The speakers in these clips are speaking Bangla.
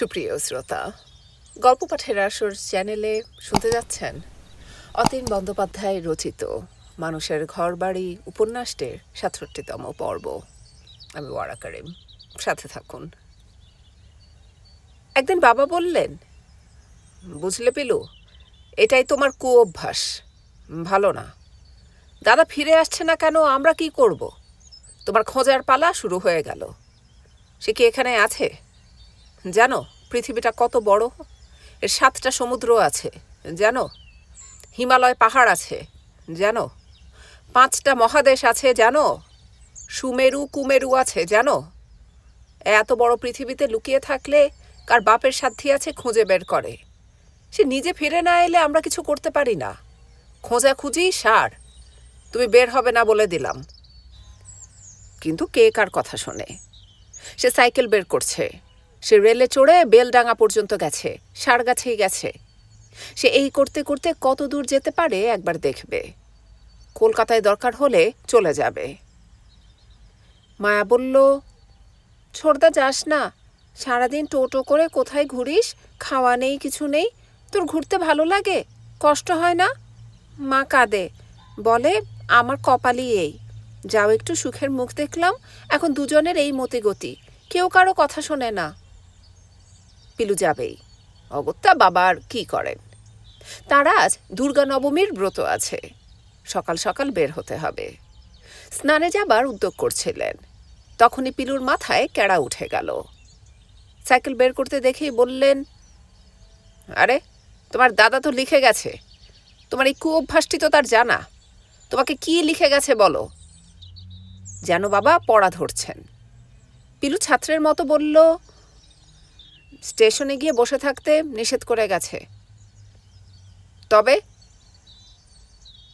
সুপ্রিয় শ্রোতা, গল্প পাঠের আসর চ্যানেলে শুনতে যাচ্ছেন অতীন বন্দ্যোপাধ্যায় রচিত মানুষের ঘরবাড়ি উপন্যাসটির সাতষট্টিতম পর্ব। আমি ওয়ারা করিম, সাথে থাকুন। একদিন বাবা বললেন, বুঝলে পিলু, এটাই তোমার কু অভ্যাস ভালো না। দাদা ফিরে আসছে না কেন, আমরা কি করব? তোমার খোঁজার পালা শুরু হয়ে গেল। সে কি এখানে আছে? জানো, পৃথিবীটা কত বড়? এর সাতটা সমুদ্র আছে, জানো? হিমালয় পাহাড় আছে, জানো? পাঁচটা মহাদেশ আছে, জানো? সুমেরু, কুমেরু আছে, জানো? এত বড় পৃথিবীতে লুকিয়ে থাকলে কার বাপের সাধ্যি আছে খুঁজে বের করে? সে নিজে ফিরে না এলে আমরা কিছু করতে পারি না। খোঁজা খোঁজাখুঁজি সার। তুমি বের হবে না বলে দিলাম। কিন্তু কে কার কথা শোনে? সে সাইকেল বের করছে। সে রেলে চড়ে বেলডাঙ্গা পর্যন্ত গেছে সার গাছেই গেছে। সে এই করতে করতে কত দূর যেতে পারে একবার দেখবে। কলকাতায় দরকার হলে চলে যাবে। মায়া বলল ছোড়দা যাস না। সারাদিন টোটো করে কোথায় ঘুরিস? খাওয়া নেই, কিছু নেই। তোর ঘুরতে ভালো লাগে? কষ্ট হয় না? মা কাঁদে। বলে, আমার কপালই এই। যাও একটু সুখের মুখ দেখলাম। এখন দুজনের এই মতিগতি। কেউ কারও কথা শোনে না। পিলু যাবেই। অগত্যা বাবার কি করেন? তার আজ দুর্গা নবমীর ব্রত আছে। সকাল সকাল বের হতে হবে। স্নানে যাবার উদ্যোগ করছিলেন। তখনই পিলুর মাথায় কেড়া উঠে গেল। সাইকেল বের করতে দেখেই বললেন, আরে, তোমার দাদা তো লিখে গেছে। তোমার এই কু অভ্যাসটি তো তার জানা। তোমাকে কি লিখে গেছে বলো? যেন বাবা পড়া ধরছেন। পিলু ছাত্রের মতো বলল স্টেশনে গিয়ে বসে থাকতে নিষেধ করে গেছে। তবে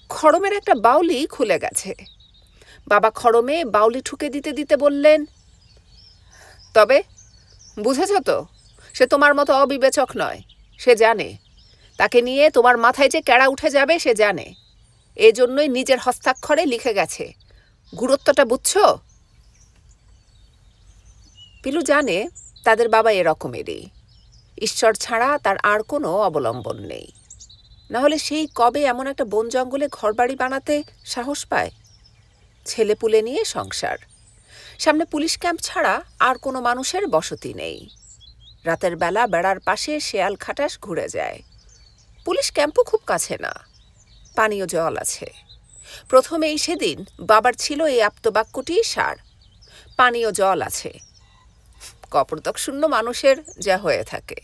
খড়মের একটা বাউলি খুলে গেছে। বাবা খড়মে বাউলি ঠুকে দিতে দিতে বললেন, তবে বুঝেছ তো, সে তোমার মতো অবিবেচক নয়, সে জানে। তাকে নিয়ে তোমার মাথায় যে কেড়া উঠে যাবে, সে জানে। এজন্যই নিজের হস্তাক্ষরে লিখে গেছে। গুরুত্বটা বুঝছ? পিলু জানে তাদের বাবা এরকমেরই। ঈশ্বর ছাড়া তার আর কোনো অবলম্বন নেই। না হলে সেই কবে এমন একটা বন জঙ্গলে ঘরবাড়ি বানাতে সাহস পায়? ছেলে পুলে নিয়ে সংসার। সামনে পুলিশ ক্যাম্প ছাড়া আর কোনো মানুষের বসতি নেই। রাতের বেলা বেড়ার পাশে শেয়াল খাটাস ঘুরে যায়। পুলিশ ক্যাম্পও খুব কাছে না। পানীয় জল আছে। প্রথমেই সেদিন বাবার ছিল এই আপ্তবাক্যটি সার। পানীয় জল আছে। কপরতক শূন্য মানুষের যা হয়ে থাকে।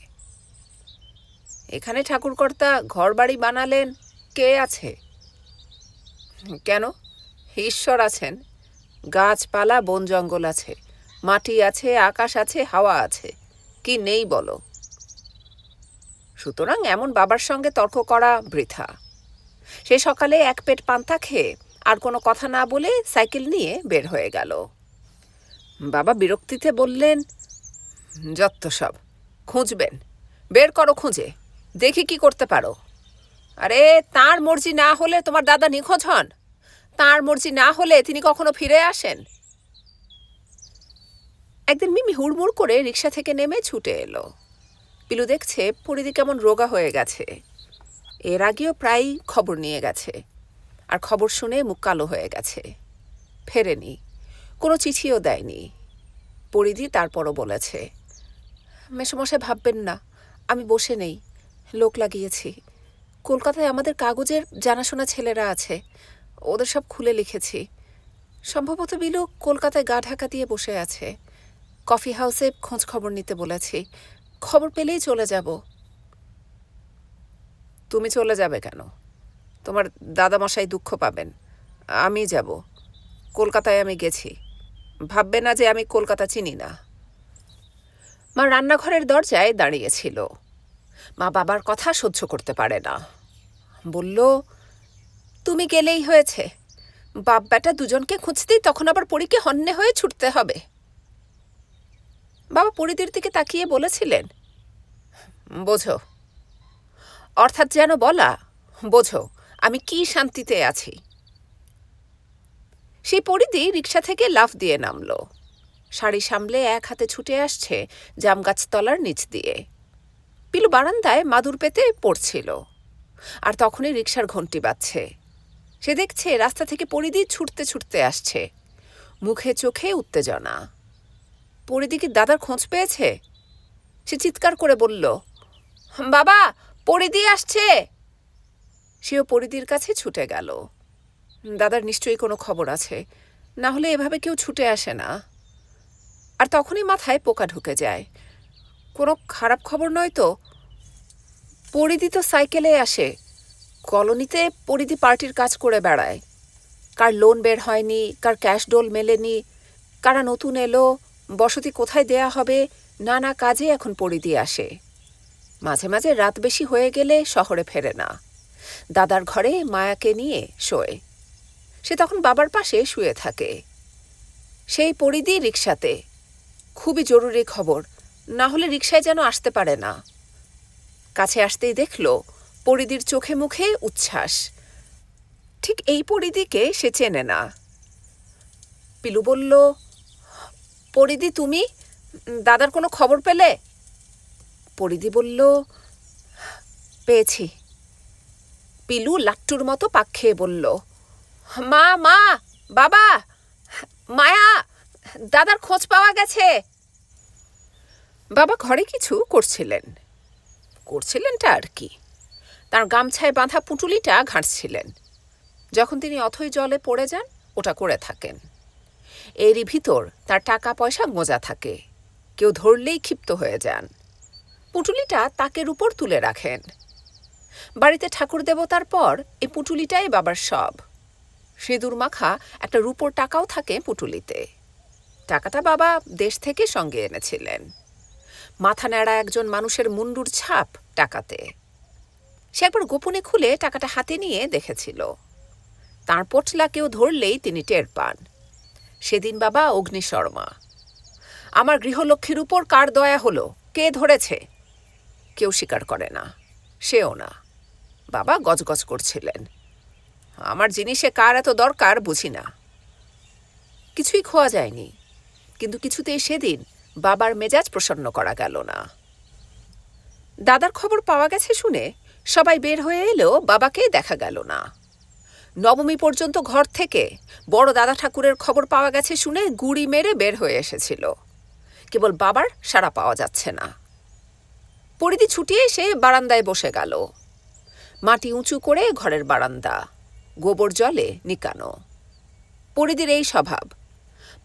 এখানে ঠাকুরকর্তা ঘরবাড়ি বানালেন কে আছে? কেন? ঈশ্বর আছেন। গাছপালা, বন জঙ্গল আছে। মাটি আছে, আকাশ আছে, হাওয়া আছে। কি নেই বলো? সুতরাং এমন বাবার সঙ্গে তর্ক করা বৃথা। সে সকালে এক পেট পান্তা খেয়ে আর কোনো কথা না বলে সাইকেল নিয়ে বের হয়ে গেল। বাবা বিরক্তিতে বললেন যত্ত সব। খুঁজবেন। বের করো খুঁজে। দেখি কি করতে পারো। আরে, তার মর্জি না হলে তোমার দাদা নিখোঁজ হন। তার মর্জি না হলে তিনি কখনো ফিরে আসেন। একদিন মিমি হুড়মুড় করে রিক্সা থেকে নেমে ছুটে এলো। পিলু দেখছে পরিধি কেমন রোগা হয়ে গেছে। এর আগেও প্রায় খবর নিয়ে গেছে। আর খবর শুনে মুখ কালো হয়ে গেছে। ফেরেনি। কোনো চিঠিও দেয়নি। পরিধি তারপরও বলেছে মেসমশাই ভাববেন না, আমি বসে নেই, লোক লাগিয়েছি। কলকাতায় আমাদের কাগজের জানাশোনা ছেলেরা আছে, ওদের সব খুলে লিখেছি। সম্ভবত বিলু কলকাতায় গা ঢাকা দিয়ে বসে আছে। কফি হাউসে খোঁজ খবর নিতে বলেছি, খবর পেলেই চলে যাব। তুমি চলে যাবে কেন? তোমার দাদামশাই দুঃখ পাবেন আমি যাব। কলকাতায় আমি গেছি। ভাববে না যে আমি কলকাতা চিনি না। মা রান্নাঘরের দরজায় দাঁড়িয়েছিল মা বাবার কথা সহ্য করতে পারে না। বলল, তুমি গেলেই হয়েছে। বাপ বেটা দুজনকে খুঁজতেই তখন আবার পরীকে হন্যে হয়ে ছুটতে হবে। বাবা পরিদের দিকে তাকিয়ে বলেছিলেন, বোঝো, অর্থাৎ যেন বলা, বোঝো, আমি কি শান্তিতে আছি? সেই পরিধি রিক্সা থেকে লাফ দিয়ে নামলো। শাড়ি সামলে এক হাতে ছুটে আসছে জাম গাছতলার নিচ দিয়ে। পিলু বারান্দায় মাদুর পেতে পড়ছিল। আর তখনই রিক্সার ঘন্টি বাজছে। সে দেখছে রাস্তা থেকে পরিদি ছুটতে ছুটতে আসছে। মুখে চোখে উত্তেজনা। পরিদি কি দাদার খোঁজ পেয়েছে? সে চিৎকার করে বলল, বাবা পরিদি আসছে! সেও পরিদির কাছে ছুটে গেল। দাদার নিশ্চয়ই কোনো খবর আছে। না হলে এভাবে কেউ ছুটে আসে না। আর তখনই মাথায় পোকা ঢুকে যায়। কোনো খারাপ খবর নয় তো? পরিধি তো সাইকেলে আসে। কলোনিতে পরিধি পার্টির কাজ করে বেড়ায়। কার লোন বের হয়নি, কার ক্যাশ ডোল মেলেনি, কারা নতুন এলো, বসতি কোথায় দেয়া হবে, নানা কাজে এখন পরিধি আসে। মাঝে মাঝে রাত বেশি হয়ে গেলে শহরে ফেরে না। দাদার ঘরে মায়াকে নিয়ে শোয়। সে তখন বাবার পাশে শুয়ে থাকে। সেই পরিধি রিক্সাতে খুবই জরুরি খবর। না হলে রিক্সায় যেন আসতে পারে না। কাছে আসতেই দেখল পরিদির চোখে মুখে উচ্ছ্বাস। ঠিক এই পরিদিকে সে চেনে না। পিলু বলল পরিদি তুমি? দাদার কোনো খবর পেলে? পরিদি বলল, পেয়েছি। পিলু লাট্টুর মতো পাক খেয়ে বলল, মা মা, বাবা, মায়া দাদার খোঁজ পাওয়া গেছে। বাবা ঘরে কিছু করছিলেন। করছিলেনটা আর কি। তার গামছায় বাঁধা পুঁটুলিটা ঘাঁটছিলেন। যখন তিনি অথই জলে পড়ে যান, ওটা করে থাকেন। এরই ভিতর তার টাকা পয়সা গোঁজা থাকে। কেউ ধরলেই ক্ষিপ্ত হয়ে যান। পুঁটুলিটা তাকের উপর তুলে রাখেন। বাড়িতে ঠাকুর দেবতার পর এই পুঁটুলিটাই বাবার সব। সিঁদুর মাখা একটা রূপোর টাকাও থাকে পুঁটুলিতে। টাকাটা বাবা দেশ থেকে সঙ্গে এনেছিলেন। মাথা নেড়া একজন মানুষের মুন্ডুর ছাপ টাকাতে। সে একবার গোপনে খুলে টাকাটা হাতে নিয়ে দেখেছিল। তাঁর পটলা কেউ ধরলেই তিনি টের পান। সেদিন বাবা অগ্নিশর্মা। আমার গৃহলক্ষ্মীর উপর কার দয়া হলো? কে ধরেছে? কেউ স্বীকার করে না। সেও না। বাবা গজগজ করছিলেন। আমার জিনিসে কার এত দরকার বুঝি না। কিছুই খোয়া যায়নি। কিন্তু কিছুতেই সেদিন বাবার মেজাজ প্রসন্ন করা গেল না। দাদার খবর পাওয়া গেছে শুনে সবাই বের হয়ে এলেও বাবাকে দেখা গেল না। নবমী পর্যন্ত ঘর থেকে বড় দাদা ঠাকুরের খবর পাওয়া গেছে শুনে গুড়ি মেরে বের হয়ে এসেছিল। কেবল বাবার সাড়া পাওয়া যাচ্ছে না। পরিধি ছুটিয়ে এসে বারান্দায় বসে গেল। মাটি উঁচু করে ঘরের বারান্দা, গোবর জলে নিকানো। পরিধির এই স্বভাব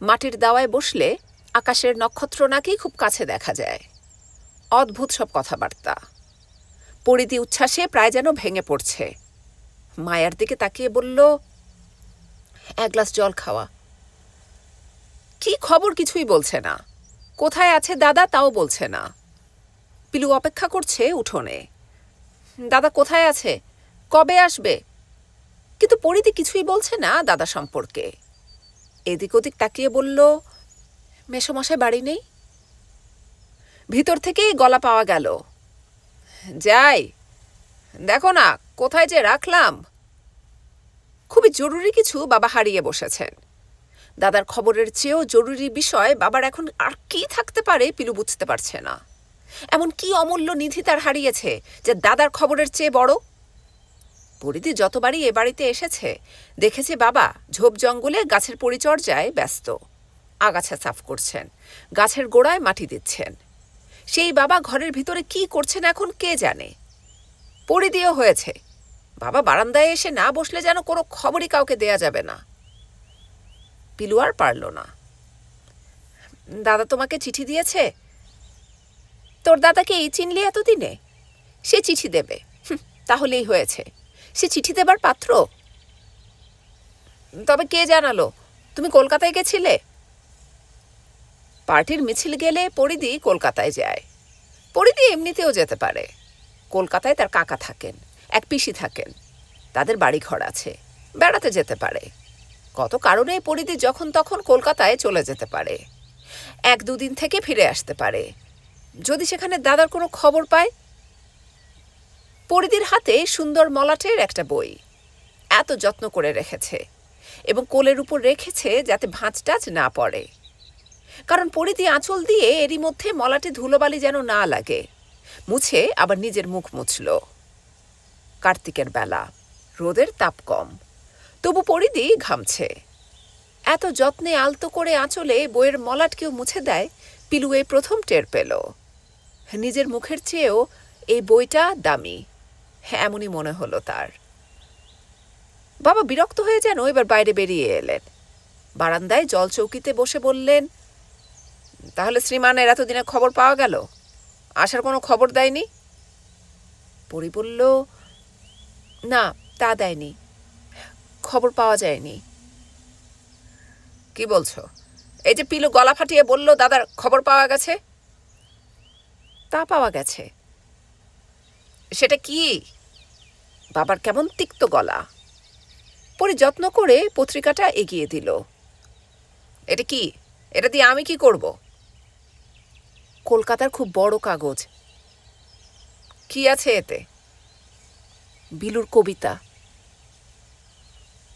মাটির দাওয়ায় বসলে আকাশের নক্ষত্র নাকি খুব কাছে দেখা যায়। অদ্ভুত সব কথাবার্তা। পরিধি উচ্ছ্বাসে প্রায় যেন ভেঙে পড়ছে। মায়ার দিকে তাকিয়ে বলল, এক গ্লাস জল খাওয়া। কি খবর কিছুই বলছে না। কোথায় আছে দাদা তাও বলছে না। পিলু অপেক্ষা করছে উঠোনে। দাদা কোথায় আছে? কবে আসবে? কিন্তু পরিধি কিছুই বলছে না দাদা সম্পর্কে। এদিক ওদিক তাকিয়ে বলল, মেসোমশাই, বাড়ি নেই? ভিতর থেকেই গলা পাওয়া গেল, যাই, দেখো না, কোথায় যে রাখলাম? খুবই জরুরি কিছু বাবা হারিয়ে বসেছেন। দাদার খবরের চেয়েও জরুরি বিষয় বাবার এখন আর কি থাকতে পারে পিলু বুঝতে পারছে না। এমন কি অমূল্য নিধি তার হারিয়েছে যে দাদার খবরের চেয়ে বড়? পরিধি যতবারই এ বাড়িতে এসেছে, দেখেছে বাবা ঝোপ জঙ্গলে গাছের পরিচর্যায় ব্যস্ত। আগাছা সাফ করছেন, গাছের গোড়ায় মাটি দিচ্ছেন। সেই বাবা ঘরের ভিতরে কি করছেন এখন কে জানে? পরিধিও হয়েছে। বাবা বারান্দায় এসে না বসলে যেন কোনো খবরই কাউকে দেয়া যাবে না। পিলু আর পারল না। দাদা তোমাকে চিঠি দিয়েছে? তোর দাদাকে এই চিনলি এতদিনে? সে চিঠি দেবে। তাহলেই হয়েছে। সে চিঠি দেবার পাত্র? তবে কে জানালো? তুমি কলকাতায় গেছিলে? পার্টির মিছিল গেলে পরিধি কলকাতায় যায়। পরিধি এমনিতেও যেতে পারে। কলকাতায় তার কাকা থাকেন, এক পিসি থাকেন। তাদের বাড়ি ঘর আছে, বেড়াতে যেতে পারে। কত কারণে পরিধি যখন তখন কলকাতায় চলে যেতে পারে। এক দুদিন থেকে ফিরে আসতে পারে। যদি সেখানে দাদার কোনো খবর পায় পরিধির হাতে সুন্দর মলাটের একটা বই। এত যত্ন করে রেখেছে এবং কোলের উপর রেখেছে যাতে ভাঁজ টাচ না পড়ে। কারণ পরিধি আঁচল দিয়ে এরই মধ্যে মলাটে ধুলোবালি যেন না লাগে। মুছে আবার নিজের মুখ মুছল। কার্তিকের বেলা, রোদের তাপ কম। তবু পরিধি ঘামছে। এত যত্নে আলতো করে আঁচলে বইয়ের মলাট কেউ মুছে দেয়, পিলু এই প্রথম টের পেল। নিজের মুখের চেয়েও এই বইটা দামি। এমনই মনে হলো তার। বাবা বিরক্ত হয়ে যেন এবার বাইরে বেরিয়ে এলেন। বারান্দায় জল চৌকিতে বসে বললেন, তাহলে শ্রীমানের এতদিনে খবর পাওয়া গেল? আসার কোনো খবর দেয়নি? পরি বলল, না, তা দেয়নি। খবর পাওয়া যায়নি। কি বলছো? এই যে পিলু গলা ফাটিয়ে বলল, দাদার খবর পাওয়া গেছে? তা পাওয়া গেছে। সেটা কি? বাবার কেমন তিক্ত গলা। পরে যত্ন করে পত্রিকাটা এগিয়ে দিল। এটা কি? এটা দিয়ে আমি কি করব? কলকাতার খুব বড় কাগজ। কি আছে এতে? বিলুর কবিতা।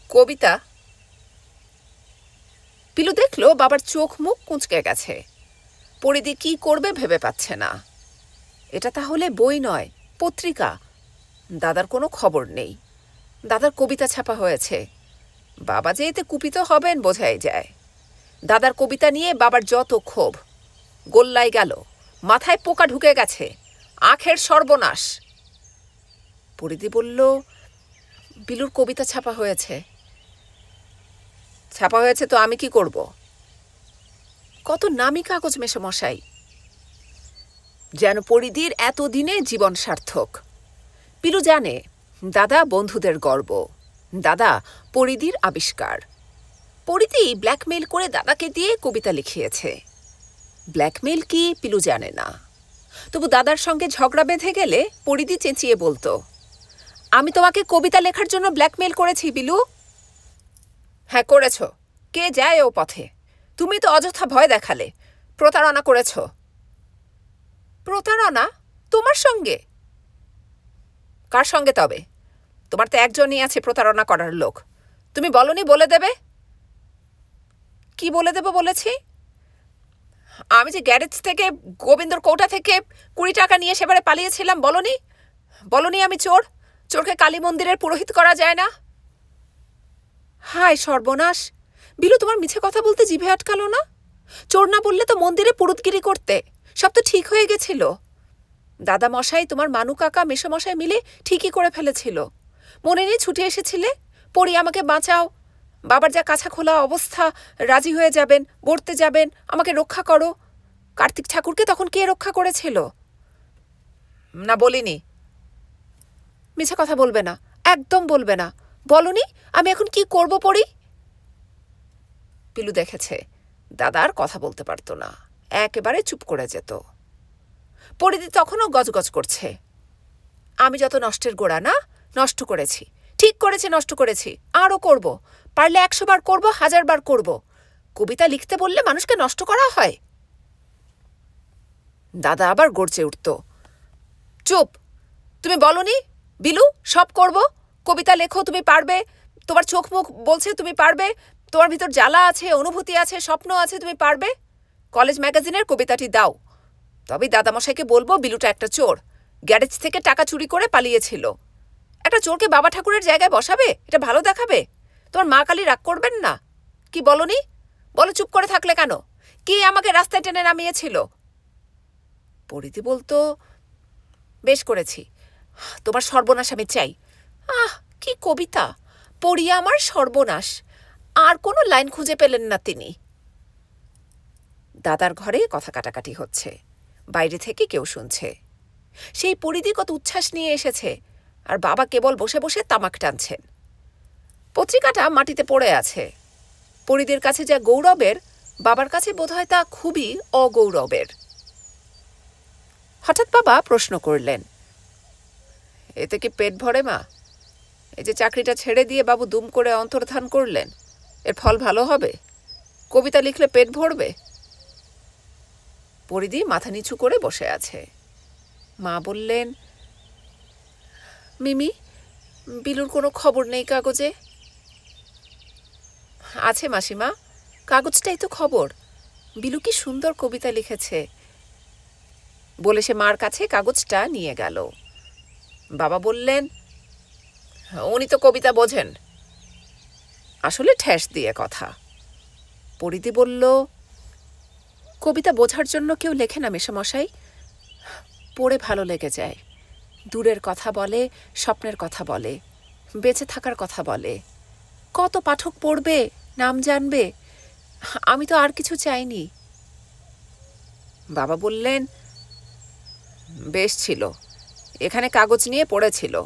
কবিতা? পিলু দেখল বাবার চোখ মুখ কুঁচকে গেছে। পরিদি কি করবে ভেবে পাচ্ছে না। এটা তাহলে বই নয়, পত্রিকা। দাদার কোনো খবর নেই। দাদার কবিতা ছাপা হয়েছে। বাবা যে এতে কুপিত হবেন বোঝাই যায়। দাদার কবিতা নিয়ে বাবার যত ক্ষোভ। গোল্লাই গেল। মাথায় পোকা ঢুকে গেছে। আখের সর্বনাশ। পরিদি বলল, বিলুর কবিতা ছাপা হয়েছে। ছাপা হয়েছে তো আমি কি করব? কত নামি কাগজ মেশামশাই যেন পরিধির এতদিনে জীবন সার্থক। পিলু জানে, দাদা বন্ধুদের গর্ব। দাদা পরিধির আবিষ্কার। পরিধি ব্ল্যাকমেইল করে দাদাকে দিয়ে কবিতা লিখিয়েছে। ব্ল্যাকমেইল কি পিলু জানে না। তবু দাদার সঙ্গে ঝগড়া বেঁধে গেলে পরিধি চেঁচিয়ে বলতো, আমি তোমাকে কবিতা লেখার জন্য ব্ল্যাকমেইল করেছি বিলু হ্যাঁ করেছ। কে যায় ও পথে? তুমি তো অযথা ভয় দেখালে। প্রতারণা করেছ। প্রতারণা? তোমার সঙ্গে? কার সঙ্গে তবে? তোমার তো একজনই আছে প্রতারণা করার লোক। তুমি বলনি বলে দেবে? কি বলে দেবো বলেছি? আমি যে গ্যারেজ থেকে, গোবিন্দর কৌটা থেকে কুড়ি টাকা নিয়ে সেবারে পালিয়েছিলাম, বলনি? বলনি আমি চোর? চোরকে কালী মন্দিরের পুরোহিত করা যায় না? হায় সর্বনাশ! বিলু, তোমার মিছে কথা বলতে জিভে আটকালো না? চোর না বললে তো মন্দিরে পুরুতগিরি করতে। সব তো ঠিক হয়ে গেছিল। দাদা মশাই তোমার মানু কাকা মেশোমশাই মিলে ঠিকই করে ফেলেছিল। মনে নেই ছুটে এসেছিলে? পড়ি, আমাকে বাঁচাও। বাবার যা কাছা খোলা অবস্থা, রাজি হয়ে যাবেন বর্তে যাবেন, আমাকে রক্ষা করো। কার্তিক ঠাকুরকে তখন কে রক্ষা করেছিল? না, বলিনি। মিছা কথা বলবে না, একদম বলবে না। বলনি, আমি এখন কি করব পড়ি? পিলু দেখেছে, দাদা আর কথা বলতে পারতো না। একেবারে চুপ করে যেত। পরিদি তখনও গজগজ করছে। আমি যত নষ্টের গোড়া না, নষ্ট করেছি। ঠিক করেছে, নষ্ট করেছি। আরও করব। পারলে একশো বার করব, হাজার বার করব। কবিতা লিখতে বললে মানুষকে নষ্ট করা হয়। দাদা আবার গড়চে উঠত। চুপ! তুমি বলনি? বিলু, সব করব। কবিতা লেখো, তুমি পারবে। তোমার চোখ মুখ বলছে, তুমি পারবে। তোমার ভিতর জ্বালা আছে, অনুভূতি আছে, স্বপ্ন আছে, তুমি পারবে। কলেজ ম্যাগাজিনের কবিতাটি দাও। তবেই দাদামশাইকে বলব বিলুটা একটা চোর। গ্যারেজ থেকে টাকা চুরি করে পালিয়েছিল। একটা চোরকে বাবা ঠাকুরের জায়গায় বসাবে? এটা ভালো দেখাবে? তোমার মা কালী রাগ করবেন না? কি বলনি? বলো চুপ করে থাকলে কেন? কে আমাকে রাস্তায় টেনে নামিয়েছিল? পরিতি বলতো, বেশ করেছি। তোমার সর্বনাশ আমি চাই। আহ, কি কবিতা! পড়িয়া আমার সর্বনাশ। আর কোনো লাইন খুঁজে পেলেন না তিনি। দাদার ঘরে কথা কাটাকাটি হচ্ছে। বাইরে থেকে কেউ শুনছে। সেই পরিধি কত উচ্ছ্বাস নিয়ে এসেছে, আর বাবা কেবল বসে বসে তামাক টানছেন। পত্রিকাটা মাটিতে পড়ে আছে। পরিদের কাছে যা গৌরবের, বাবার কাছে বোধহয় তা খুবই অগৌরবের। হঠাৎ বাবা প্রশ্ন করলেন, এতে কি পেট ভরে মা? এই যে চাকরিটা ছেড়ে দিয়ে বাবু দুম করে অন্তর্ধান করলেন, এর ফল ভালো হবে? কবিতা লিখলে পেট ভরবে? পরিদি মাথা নিচু করে বসে আছে। মা বললেন, মিমি, বিলুর কোনো খবর নেই কাগজে? আছে মাসিমা, কাগজটাই তো খবর। বিলু কি সুন্দর কবিতা লিখেছে। বলে সে মার কাছে কাগজটা নিয়ে গেল। বাবা বললেন, উনি তো কবিতা বোঝেন। আসলে ঠেস দিয়ে কথা। পরিদি বলল কবিতা বোঝার জন্য কেউ লেখে না মেশামশাই পড়ে ভালো লেগে যায়। দূরের কথা বলে, স্বপ্নের কথা বলে, বেঁচে থাকার কথা বলে। কত পাঠক পড়বে, নাম জানবে, আমি তো আর কিছু চাইনি। বাবা বললেন, বেশ ছিল। এখানে কাগজ নিয়ে পড়েছিল।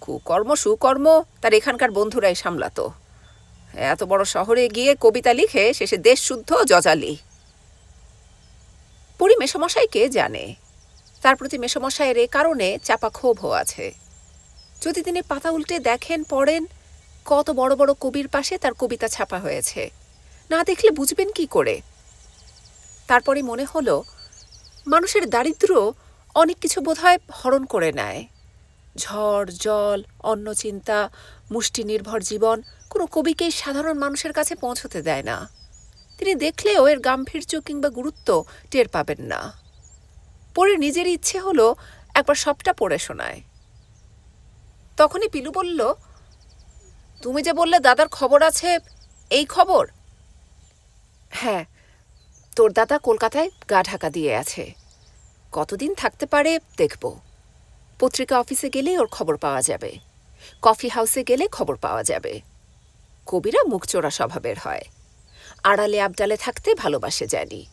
কুকর্ম, সুকর্ম, তার এখানকার বন্ধুরাই সামলাতো। এত বড় শহরে গিয়ে কবিতা লিখে, শেষে দেশ শুদ্ধ জজালি পরি মেসমশাইকে জানে। তার প্রতি মেসমশাইয়ের এ কারণে চাপা ক্ষোভও আছে। যদি তিনি পাতা উল্টে দেখেন, পড়েন, কত বড় বড় কবির পাশে তার কবিতা ছাপা হয়েছে। না দেখলে বুঝবেন কি করে? তারপরে মনে হলো, মানুষের দারিদ্র্য অনেক কিছু বোধহয় হরণ করে নেয়। ঝড়, জল, অন্ন চিন্তা, মুষ্টি নির্ভর জীবন কোনো কবিকেই সাধারণ মানুষের কাছে পৌঁছতে দেয় না। তিনি দেখলেও এর গাম্ভীর্য কিংবা গুরুত্ব টের পাবেন না। পড়ে নিজের ইচ্ছে হলো একবার সবটা পড়ে শোনায়। তখনই পিলু বলল, তুমি যে বললে দাদার খবর আছে, এই খবর? হ্যাঁ তোর দাদা কলকাতায় গা ঢাকা দিয়ে আছে। কতদিন থাকতে পারে দেখব। পত্রিকা অফিসে গেলে ওর খবর পাওয়া যাবে। কফি হাউসে গেলে খবর পাওয়া যাবে। কবিরা মুখচোরা স্বভাবের হয়। আড়ালে আবডালে থাকতে ভালোবাসে জানি।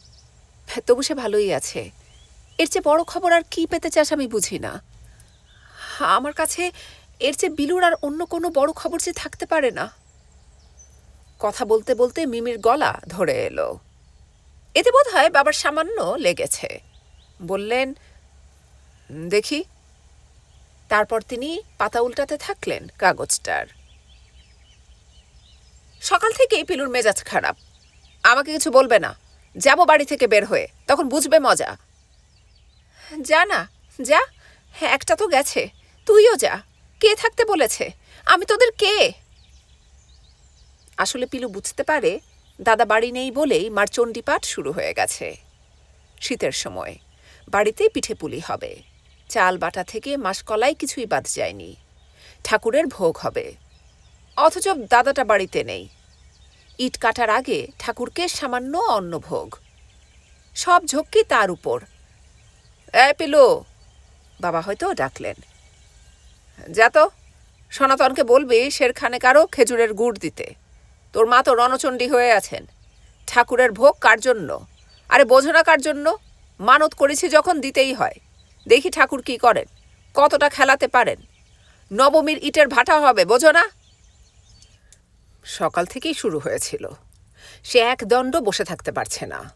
তবু সে ভালোই আছে। এর চেয়ে বড় খবর আর কি পেতে চাস আমি বুঝি না। আমার কাছে এর চেয়ে বিলুর আর অন্য কোনো বড় খবর যে থাকতে পারে না। কথা বলতে বলতে মিমির গলা ধরে এলো। এতে বোধ হয় বাবার সামান্য লেগেছে। বললেন, দেখি। তারপর তিনি পাতা উল্টাতে থাকলেন কাগজটার। সকাল থেকেই পিলুর মেজাজ খারাপ। আমাকে কিছু বলবে না। যাব বাড়ি থেকে বের হয়ে, তখন বুঝবে মজা। যা না, যা হ্যাঁ একটা তো গেছে। তুইও যা, কে থাকতে বলেছে? আমি তোদের কে? আসলে পিলু বুঝতে পারে, দাদা বাড়ি নেই বলেই মার চণ্ডীপাঠ শুরু হয়ে গেছে। শীতের সময়, বাড়িতেই পিঠে পুলি হবে। চাল বাটা থেকে মাসকলাই কিছুই বাদ যায়নি। ঠাকুরের ভোগ হবে। অথচ দাদাটা বাড়িতে নেই। ইট কাটার আগে ঠাকুরকে সামান্য অন্নভোগ। সব ঝক্কি তার উপর। এ, পিলু! বাবা হয়তো ডাকলেন। যা তো, সনাতনকে বলবি শেরখানে কারও খেজুরের গুড় দিতে। তোর মা তো রণচণ্ডী হয়ে আছেন। ঠাকুরের ভোগ কার জন্য? আরে, বোঝো না কার জন্য। মানত করেছি যখন দিতেই হয়। দেখি ঠাকুর কি করেন। কতটা খেলাতে পারেন। নবমীর ইটের ভাটা হবে, বোঝো না? সকাল থেকেই শুরু হয়েছিল। সে এক দণ্ড বসে থাকতে পারছে না।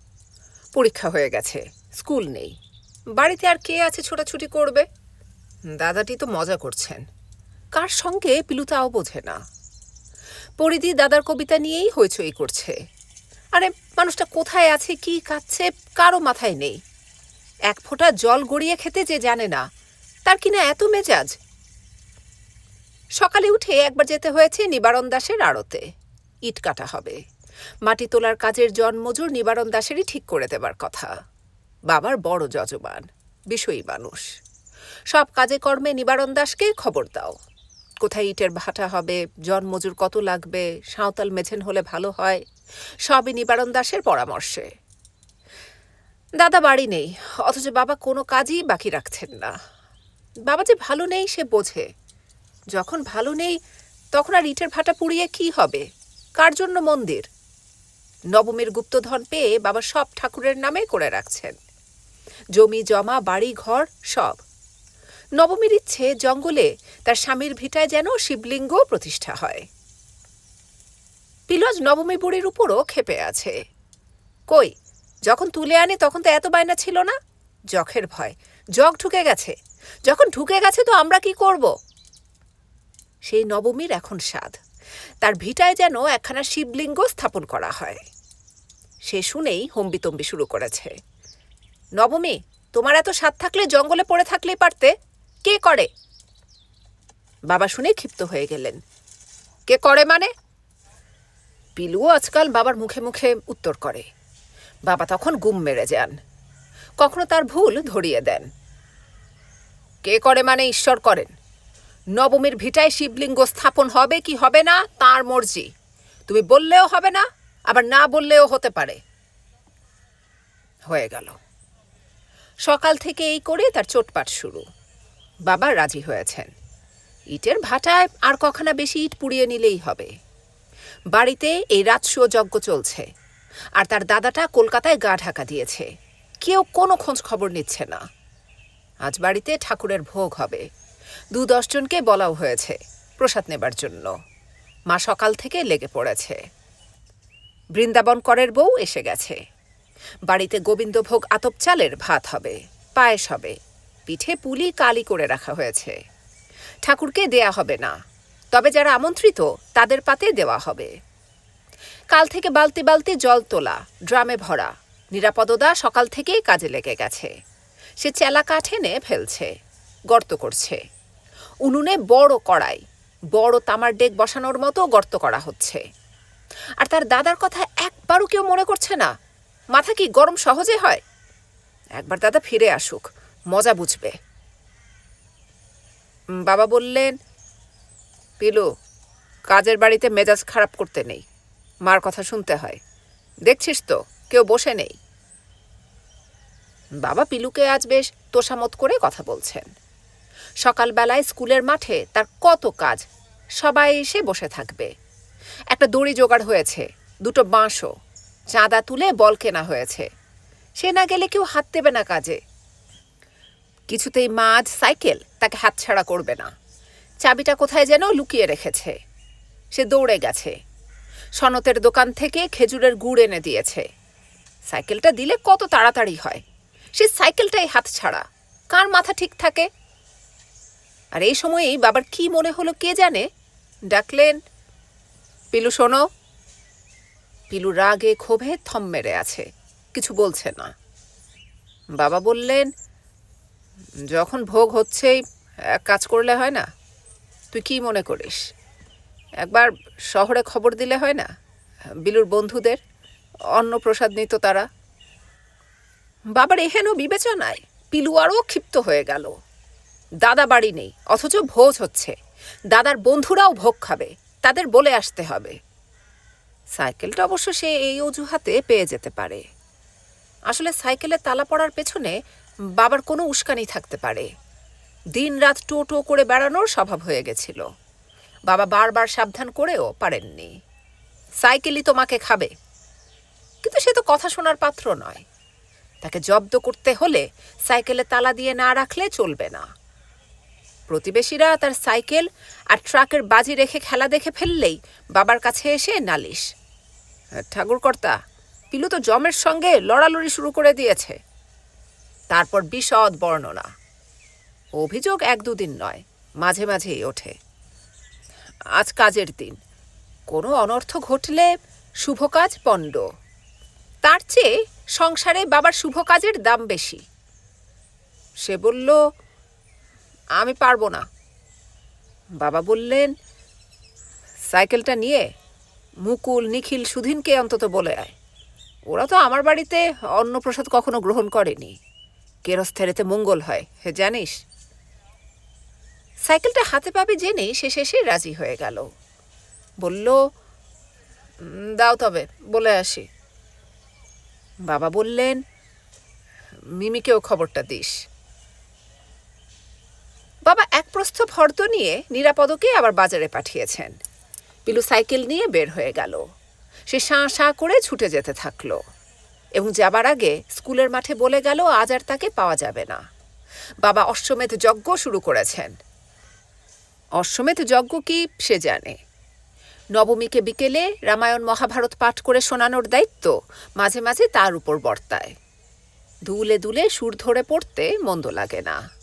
পরীক্ষা হয়ে গেছে, স্কুল নেই। বাড়িতে আর কে আছে ছোটাছুটি করবে? দাদাটি তো মজা করছেন। কার সঙ্গে পিলু তাও বোঝে না। পরিধি দাদার কবিতা নিয়েই হইচই করছে। আরে, মানুষটা কোথায় আছে, কি কাচ্ছে কারও মাথায় নেই। এক ফোঁটা জল গড়িয়ে খেতে যে জানে না, তার কিনা এত মেজাজ? সকালে উঠে একবার যেতে হয়েছে নিবারণ দাসের আড়তে। ইট কাটা হবে। মাটি তোলার কাজের জন্মজুর নিবারণ দাসেরই ঠিক করে দেবার কথা। বাবার বড় যজমান, বিষয়ী মানুষ। সব কাজে কর্মে নিবারণ দাসকে খবর দাও। কোথায় ইটের ভাটা হবে, জন্মজুর কত লাগবে, সাঁওতাল মেঝেন হলে ভালো হয়, সবই নিবারণ দাসের পরামর্শে। দাদা বাড়ি নেই, অথচ বাবা কোনো কাজই বাকি রাখছেন না। বাবা যে ভালো নেই সে বোঝে। যখন ভালো নেই, তখন আর ইটের ভাটা পুড়িয়ে কি হবে? কার জন্য মন্দির? নবমীর গুপ্তধন পেয়ে বাবা সব ঠাকুরের নামে করে রাখছেন। জমি, জমা, বাড়ি, ঘর, সব। নবমীর ইচ্ছে জঙ্গলে তার স্বামীর ভিটায় যেন শিবলিঙ্গ প্রতিষ্ঠা হয়। পিলজ নবমী বুড়ির উপরও ক্ষেপে আছে। কই, যখন তুলে আনে তখন তো এত বায়না ছিল না? জখের ভয়, জগ ঢুকে গেছে। যখন ঢুকে গেছে তো আমরা কি করব? সেই নবমীর এখন স্বাদ। তার ভিটায় যেন একখানা শিবলিঙ্গ স্থাপন করা হয়। সে শুনেই হম্বিতম্বি শুরু করেছে। নবমী, তোমার এত স্বাদ থাকলে জঙ্গলে পড়ে থাকলেই পারতে। কে করে? বাবা শুনে ক্ষিপ্ত হয়ে গেলেন। কে করে মানে? পিলুও আজকাল বাবার মুখে মুখে উত্তর করে। বাবা তখন গুম মেরে যান। কখনো তার ভুল ধরিয়ে দেন। কে করে মানে ঈশ্বর করেন? নবমীর ভিটায় শিবলিঙ্গ স্থাপন হবে কি হবে না, তার মর্জি। তুমি বললেও হবে না, আবার না বললেও হতে পারে। হয়ে গেল। সকাল থেকে এই করে তার চোটপাট শুরু। বাবা রাজি হয়েছেন। ইটের ভাটায় আর কখানা বেশি ইট পুড়িয়ে নিলেই হবে। বাড়িতে এই রাজসূয় যজ্ঞ চলছে, আর তার দাদাটা কলকাতায় গা ঢাকা দিয়েছে। কেউ কোনো খোঁজ খবর নিচ্ছে না। আজ বাড়িতে ঠাকুরের ভোগ হবে। দু দশজনকে বলাও হয়েছে প্রসাদ নেবার জন্য। মা সকাল থেকে লেগে পড়েছে। বৃন্দাবন করের বউ এসে গেছে। বাড়িতে গোবিন্দভোগ আতপ চালের ভাত হবে, পায়েস হবে, পিঠে পুলি কালি করে রাখা হয়েছে। ঠাকুরকে দেয়া হবে না, তবে যারা আমন্ত্রিত তাদের পাতে দেওয়া হবে। কাল থেকে বালতি বালতি জল তোলা, ড্রামে ভরা নিরাপদদা সকাল থেকেই কাজে লেগে গেছে। সে চেলা কাঠ এনে ফেলছে, গর্ত করছে। উনুনে বড় কড়াই। বড় তামার ডেক বসানোর মতো গর্ত করা হচ্ছে। আর তার দাদার কথা একবারও কেউ মনে করছে না। মাথা কি গরম সহজে হয়? একবার দাদা ফিরে আসুক, মজা বুঝবে। বাবা বললেন, পিলু, কাজের বাড়িতে মেজাজ খারাপ করতে নেই। মার কথা শুনতে হয়। দেখছিস তো, কেউ বসে নেই। বাবা পিলুকে আজ বেশ তোষামত করে কথা বলছেন। সকালবেলায় স্কুলের মাঠে তার কত কাজ, সবাই এসে বসে থাকবে। একটা দড়ি জোগাড় হয়েছে, দুটো বাঁশও, চাঁদা তুলে বল কেনা হয়েছে। সে না গেলে কেউ হাত দেবে না কাজে। কিছুতেই মা আজ সাইকেল তাকে হাতছাড়া করবে না। চাবিটা কোথায় যেন লুকিয়ে রেখেছে। সে দৌড়ে গেছে। সনতের দোকান থেকে খেজুরের গুড় এনে দিয়েছে। সাইকেলটা দিলে কত তাড়াতাড়ি হয়। সে সাইকেলটাই হাত ছাড়া কার মাথা ঠিক থাকে? আর এই সময়েই বাবার কি মনে হলো কে জানে? ডাকলেন, পিলু, শোনো। পিলু রাগে ক্ষোভে থম মেরে আছে, কিছু বলছে না। বাবা বললেন, যখন ভোগ হচ্ছেই, এক কাজ করলে হয় না। তুই কি মনে করিস? একবার শহরে খবর দিলে হয় না, বিলুর বন্ধুদের? অন্নপ্রসাদ নিত তারা। বাবার এহেন বিবেচনায় পিলু আরও ক্ষিপ্ত হয়ে গেল। দাদা বাড়ি নেই, অথচ ভোজ হচ্ছে। দাদার বন্ধুরাও ভোগ খাবে, তাদের বলে আসতে হবে। সাইকেলটা অবশ্য সে এই অজুহাতে পেয়ে যেতে পারে। আসলে সাইকেলের তালা পড়ার পেছনে বাবার কোনো উস্কানি থাকতে পারে। দিন রাত টো টো করে বেড়ানোর স্বভাব হয়ে গেছিল। বাবা বারবার সাবধান করেও পারেননি। সাইকেলই তোমাকে খাবে। কিন্তু সে তো কথা শোনার পাত্র নয়। তাকে জব্দ করতে হলে সাইকেলে তালা দিয়ে না রাখলে চলবে না। প্রতিবেশীরা তার সাইকেল আর ট্রাকের বাজি রেখে খেলা দেখে ফেললেই বাবার কাছে এসে নালিশ। ঠাকুরকর্তা, পিলু তো জমের সঙ্গে লড়ালড়ি শুরু করে দিয়েছে। তারপর বিশদ বর্ণনা। অভিযোগ এক দুদিন নয়, মাঝে মাঝেই ওঠে। আজ কাজের দিন। কোনো অনর্থ ঘটলে শুভ কাজ পণ্ড। তার চেয়ে সংসারে বাবার শুভ কাজের দাম বেশি। সে বলল আমি পারব না। বাবা বললেন, সাইকেলটা নিয়ে মুকুল, নিখিল, সুধীনকে অন্তত বলে আয়। ওরা তো আমার বাড়িতে অন্নপ্রসাদ কখনো গ্রহণ করেনি। কেরস্থেরেতে মঙ্গল হয়, হে জানিস? সাইকেলটা হাতে পাবে জেনে সে শেষে রাজি হয়ে গেল। বলল দাও তবে, বলে আসি। বাবা বললেন, মিমিকেও খবরটা দিস। বাবা এক প্রস্থ ফর্দ নিয়ে নিরাপদকে আবার বাজারে পাঠিয়েছেন। পিলু সাইকেল নিয়ে বের হয়ে গেল। সে সাঁ সাঁ করে ছুটে যেতে থাকল। এবং যাবার আগে স্কুলের মাঠে বলে গেল, আজ আর তাকে পাওয়া যাবে না। বাবা অশ্বমেধ যজ্ঞ শুরু করেছেন। অশ্বমেধ যজ্ঞ কি সে জানে। নবমীকে বিকেলে রামায়ণ মহাভারত পাঠ করে শোনানোর দায়িত্ব মাঝে মাঝে তার উপর বর্তায়। দুলে দুলে সুর ধরে পড়তে মন্দ লাগে না।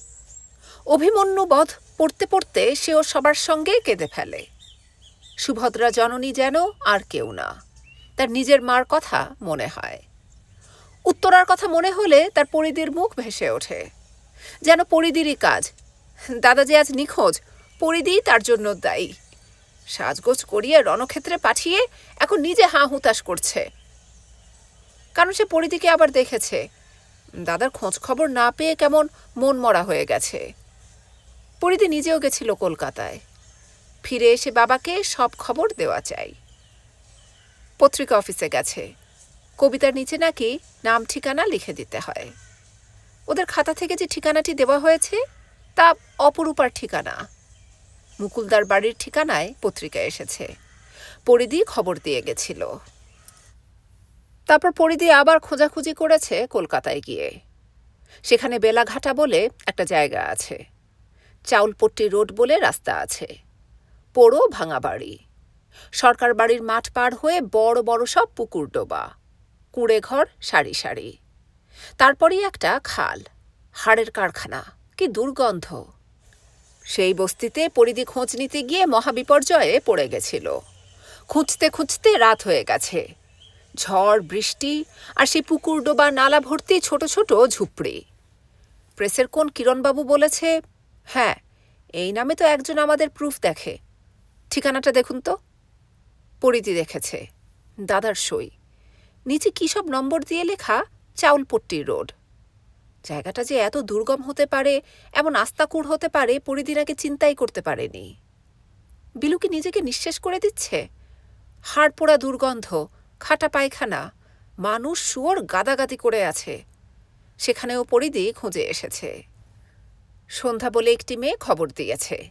অভিমন্যু বধ পড়তে পড়তে সেও সবার সঙ্গে কেঁদে ফেলে। সুভদ্রা জননী যেন আর কেউ না, তার নিজের মার কথা মনে হয়। উত্তরার কথা মনে হলে তার পরিদির মুখ ভেসে ওঠে। যেন পরিদিরই কাজ। দাদা যে আজ নিখোঁজ পরিদিই তার জন্য দায়ী। সাজগোজ করিয়ে রণক্ষেত্রে পাঠিয়ে এখন নিজে হাঁ হুতাশ করছে। কারণ সে পরিধিকে আবার দেখেছে। দাদার খোঁজ খবর না পেয়ে কেমন মন মরা হয়ে গেছে। পরিধি নিজেও গেছিল কলকাতায়। ফিরে এসে বাবাকে সব খবর দেওয়া চাই। পত্রিকা অফিসে গেছে। কবিতার নিচে নাকি নাম ঠিকানা লিখে দিতে হয়। ওদের খাতা থেকে যে ঠিকানাটি দেওয়া হয়েছে, তা অপরূপার ঠিকানা। মুকুলদার বাড়ির ঠিকানায় পত্রিকা এসেছে। পরিধি খবর দিয়ে গেছিল। তারপর পরিধি আবার খোঁজাখুঁজি করেছে কলকাতায় গিয়ে। সেখানে বেলাঘাটা বলে একটা জায়গা আছে। চাউলপট্টি রোড বলে রাস্তা আছে। পোড়ো ভাঙা বাড়ি। সরকার বাড়ির মাঠ পার হয়ে বড় বড় সব পুকুর ডোবা। কুঁড়ে ঘর, সারি সারি। তারপরেই একটা খাল, হাড়ের কারখানা, কি দুর্গন্ধ। সেই বস্তিতে পরিধি খোঁজ নিতে গিয়ে মহাবিপর্যয়ে পড়ে গেছিল। খুঁজতে খুঁজতে রাত হয়ে গেছে। ঝড়, বৃষ্টি আর সেই পুকুর ডোবা নালা ভর্তি ছোট ছোট ঝুপড়ি। প্রেসের কোন কিরণবাবু বলেছে হ্যাঁ এই নামে তো একজন আমাদের প্রুফ দেখে। ঠিকানাটা দেখুন তো। পরিধি দেখেছে। দাদার সই। নিচে কী সব নম্বর দিয়ে লেখা? চাউলপট্টি রোড। জায়গাটা যে এত দুর্গম হতে পারে, এমন আস্তাকুড় হতে পারে পরিদিনাকে চিন্তাই করতে পারেনি। বিলু কি নিজেকে নিঃশেষ করে দিচ্ছে? হাড় পোড়া দুর্গন্ধ, খাটা পায়খানা, মানুষ শুয়োর গাদাগাদি করে আছে। সেখানেও পরিধি খুঁজে এসেছে। সন্ধ্যা বলে একটি মেয়ে খবর দিয়েছে।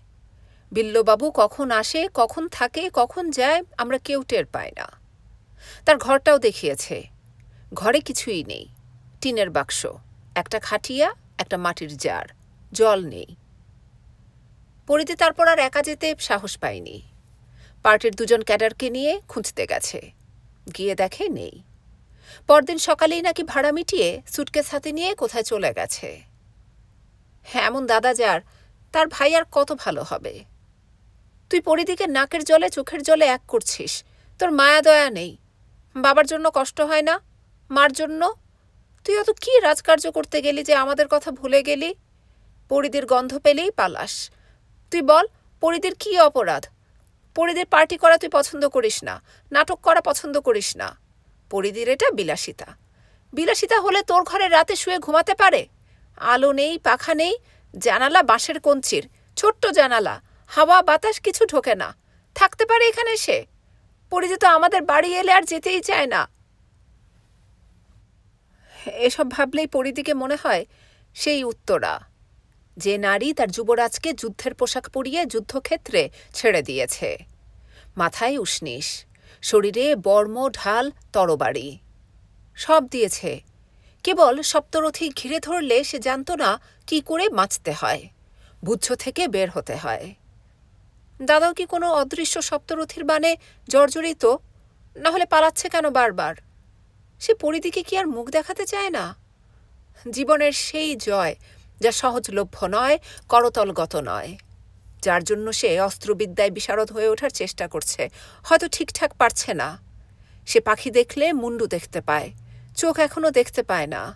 বিল্লবাবু কখন আসে, কখন থাকে, কখন যায়, আমরা কেউ টের পাই না। তার ঘরটাও দেখিয়েছে। ঘরে কিছুই নেই। টিনের বাক্স, একটা খাটিয়া, একটা মাটির জার, জল নেই। পরিতে তারপর আর একা যেতে সাহস পায়নি। পার্টির দুজন ক্যাডারকে নিয়ে খুঁজতে গেছে। গিয়ে দেখে নেই। পরদিন সকালেই নাকি ভাড়া মিটিয়ে সুটকেস হাতে নিয়ে কোথায় চলে গেছে। হ্যাঁ এমন দাদা যার, তার ভাই আর কত ভালো হবে। তুই পরিদিকে নাকের জলে, চোখের জলে এক করছিস। তোর মায়া দয়া নেই। বাবার জন্য কষ্ট হয় না, মার জন্য? তুই অত কি রাজকার্য করতে গেলি যে আমাদের কথা ভুলে গেলি? পরিদের গন্ধ পেলেই পালাস। তুই বল পরিদের কি অপরাধ? পরিদের পার্টি করা তুই পছন্দ করিস না, নাটক করা পছন্দ করিস না। পরিদির এটা বিলাসিতা। বিলাসিতা হলে তোর ঘরে রাতে শুয়ে ঘুমাতে পারে? আলো নেই, পাখা নেই, জানালা বাঁশের কঞ্চির, ছোট্ট জানালা, হাওয়া, বাতাস কিছু ঢোকে না। থাকতে পারে এখানে সে। পরিধি তো আমাদের বাড়ি এলে আর যেতেই চায় না। এসব ভাবলেই পরিদিকে মনে হয় সেই উত্তরা। যে নারী তার যুবরাজকে যুদ্ধের পোশাক পরিয়ে যুদ্ধক্ষেত্রে ছেড়ে দিয়েছে। মাথায় উষ্ণিস শরীরে বর্ম, ঢাল, তরবারি। সব দিয়েছে। কেবল সপ্তরথী ঘিরে ধরলে সে জানত না কি করে বাঁচতে হয়। বুদ্ধ থেকে বের হতে হয়। দাদাও কি কোনো অদৃশ্য সপ্তরথীর বানে জর্জরিত? না হলে পালাচ্ছে কেন বারবার? সে পরিদিকে কি আর মুখ দেখাতে চায় না? জীবনের সেই জয়, যা সহজলভ্য নয়, করতলগত নয়। যার জন্য সে অস্ত্রবিদ্যায় বিশারদ হয়ে ওঠার চেষ্টা করছে, হয়তো ঠিকঠাক পারছে না। সে পাখি দেখলে মুন্ডু দেখতে পায়। চোখ এখনও দেখতে পায় না।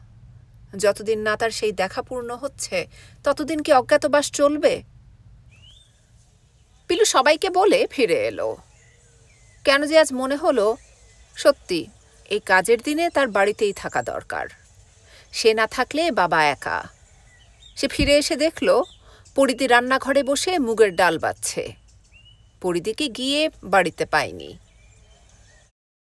যতদিন না তার সেই দেখা পূর্ণ হচ্ছে, ততদিন কি অজ্ঞাতবাস চলবে? পিলু সবাইকে বলে ফিরে এলো। কেন যে আজ মনে হলো, সত্যি, এই কাজের দিনে তার বাড়িতেই থাকা দরকার। সে না থাকলে বাবা একা। সে ফিরে এসে দেখল, পরিদি রান্নাঘরে বসে মুগের ডাল বাচ্ছে। পরিদিকে গিয়ে বাড়িতে পায়নি।